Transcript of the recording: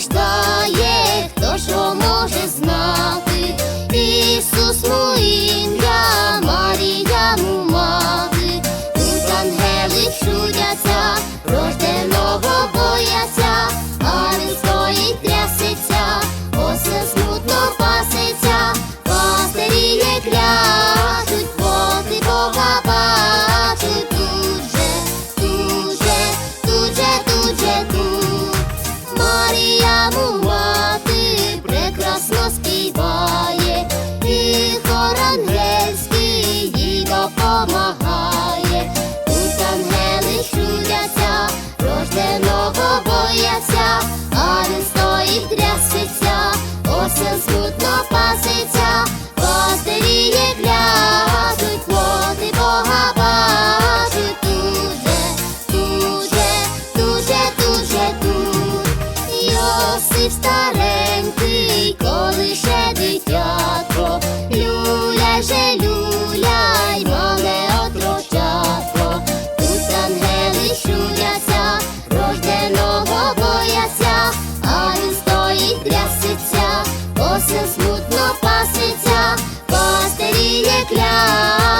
страждає, хто що може знати, Ісус му ім'я, Марія му мати, тут ангели чудяться, рожденого а він стоїть трясеться, осел смутно пасеться, пастирі є. Осел смутно паситься, кляжуть, плоти Бога бачуть тут же, тут же, тут. Йосип старенький, коли ще дитятко, люляй же, люляй, мале тут ангели чудяться, паситься, постеріє не